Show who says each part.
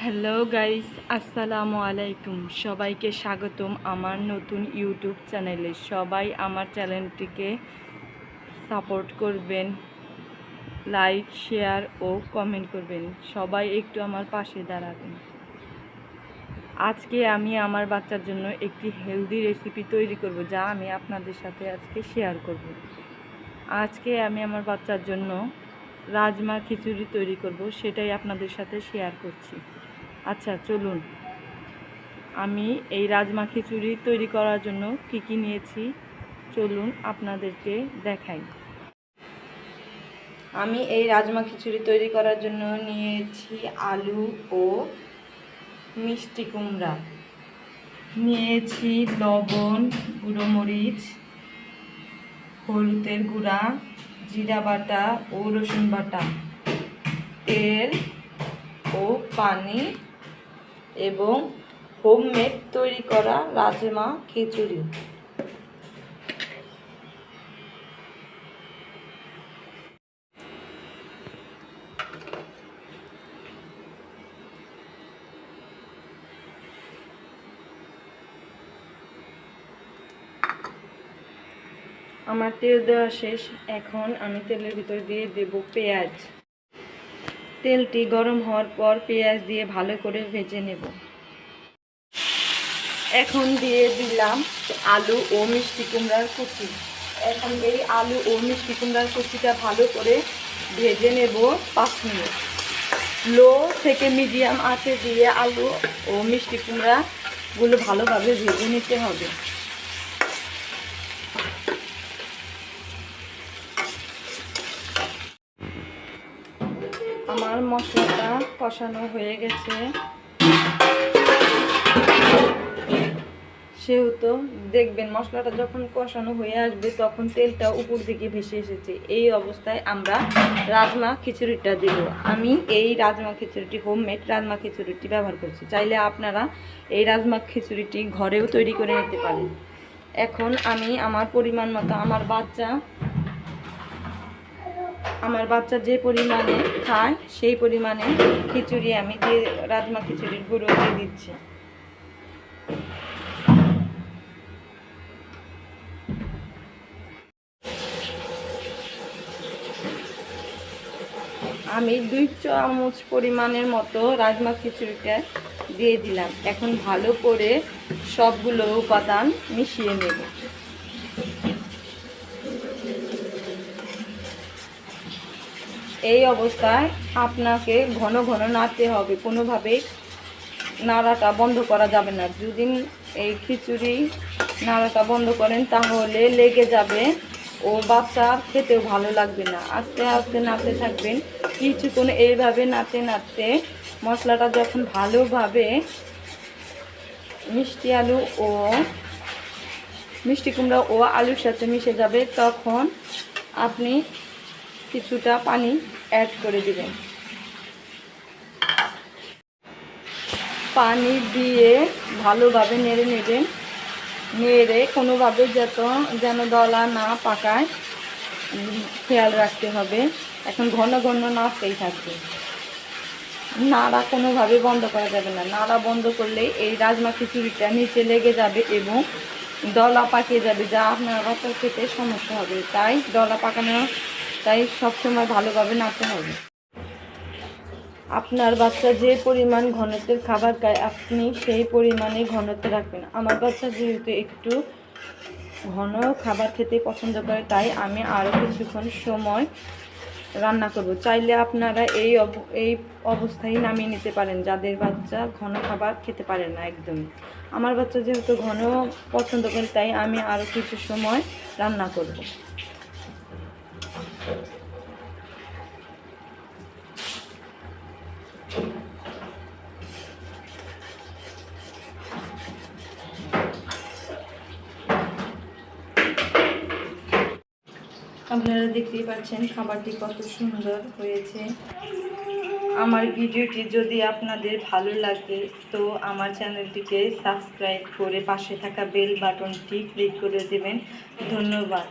Speaker 1: Hello guys, আসসালামু আলাইকুম। সবাইকে স্বাগতম আমার নতুন ইউটিউব চ্যানেলে। সবাই আমার চ্যানেলটিকে সাপোর্ট করবেন, লাইক, শেয়ার ও কমেন্ট করবেন। সবাই একটু আমার পাশে দাঁড়াবেন। আজকে আমি আমার বাচ্চার জন্য একটি হেলদি রেসিপি তৈরি করব, যা আমি আপনাদের সাথে আজকে শেয়ার করব। আজকে আমি আমার বাচ্চার জন্য রাজমা খিচুড়ি তৈরি করব, সেটাই আপনাদের সাথে শেয়ার করছি। আচ্ছা চলুন। আমি এই রাজমা খিচুড়ি তৈরি করার জন্য কী কী নিয়েছি, চলুন আপনাদেরকে দেখাই। আমি এই রাজমা খিচুড়ি তৈরি করার জন্য নিয়েছি আলু ও মিষ্টি কুমড়া। নিয়েছি লবণ, গুঁড়ো মরিচ, হলুদের গুঁড়া জিরা বাটা ও রসুন বাটা। তেল ও পানি এবং হোমমেড তৈরি করা রাজমা খিচুড়ি। আমার তেল দেওয়া শেষ। এখন আমি তেলের ভিতর দিয়ে দেব পেঁয়াজ। তেলটি গরম হওয়ার পর পেঁয়াজ দিয়ে ভালো করে ভেজে নেব। এখন দিয়ে দিলাম আলু ও মিষ্টি কুমড়ার কুচি। এখন এই আলু ও মিষ্টি কুমড়ার কুচিটা ভালো করে ভেজে নেব পাঁচ মিনিট। লো থেকে মিডিয়াম আঁচে দিয়ে আলু ও মিষ্টি কুমড়াগুলো ভালোভাবে ভেজে নিতে হবে। আমার মশলাটা কষানো হয়ে গেছে। সেহেতু দেখবেন মশলাটা যখন কষানো হয়ে আসবে, তখন তেলটা উপর দিকে ভেসে এসেছে। এই অবস্থায় আমরা রাজমা খিচুড়িটা দেব। আমি এই রাজমা খিচুড়িটি হোমমেড রাজমা খিচুড়িটি ব্যবহার করছি। চাইলে আপনারা এই রাজমা খিচুড়িটি ঘরেও তৈরি করে নিতে পারেন। এখন আমি আমার পরিমাণ মতো আমার বাচ্চা আমার বাচ্চা যে পরিমাণে খায়, সেই পরিমাণে খিচুড়ি আমি দিয়ে, রাজমা খিচুড়ির গুঁড়ো দিয়ে দিচ্ছি। আমি দুই চামচ পরিমাণের মতো রাজমা খিচুড়িটা দিয়ে দিলাম। এখন ভালো করে সবগুলো উপাদান মিশিয়ে নেব। এই অবস্থায় আপনাকে ঘন ঘন নাড়তে হবে। কোনোভাবেই নাড়াটা বন্ধ করা যাবে না। যদি এই খিচুড়ি নাড়াটা বন্ধ করেন, তাহলে লেগে যাবে ও বাচ্চা খেতেও ভালো লাগবে না। আস্তে আস্তে নাড়তে থাকবেন। কিছুক্ষণ এইভাবে নাড়তে নাড়তে মশলাটা যখন ভালোভাবে মিষ্টি আলু ও মিষ্টি কুমড়া ও আলুর সাথে মিশে যাবে, তখন আপনি কিছুটা পানি অ্যাড করে দিবেন। পানি দিয়ে ভালোভাবে নেড়ে নেবেন। নেড়ে কোনোভাবে যত যেন দলা না পাকায় খেয়াল রাখতে হবে। এখন ঘন ঘন নাড়তেই থাকবে। নাড়া কোনোভাবে বন্ধ করা যাবে না। নাড়া বন্ধ করলে এই রাজমা খিচুড়িটা নিচে লেগে যাবে এবং দলা পাকিয়ে যাবে। যা আপনার বাচ্চার খেতে সমস্যা হবে। তাই দলা পাকানো তাই সবসময় ভালোভাবে নাড়তে হবে। আপনার বাচ্চা যে পরিমাণ ঘনত্বের খাবার খায়, আপনি সেই পরিমাণে ঘনত্ব রাখবেন। আমার বাচ্চা যেহেতু একটু ঘন খাবার খেতে পছন্দ করে, তাই আমি আরও কিছুক্ষণ সময় রান্না করব। চাইলে আপনারা এই এই অবস্থায় নামিয়ে নিতে পারেন, যাদের বাচ্চা ঘন খাবার খেতে পারে না একদমই। আমার বাচ্চা যেহেতু ঘন পছন্দ করে, তাই আমি আরও কিছু সময় রান্না করব। আপনারা দেখতেই পাচ্ছেন, খাবারটি কত সুন্দর হয়েছে। আমার ভিডিওটি যদি আপনাদের ভালো লাগে, তো আমার চ্যানেলটিকে সাবস্ক্রাইব করে পাশে থাকা বেল বাটনটি ক্লিক করে দেবেন। ধন্যবাদ।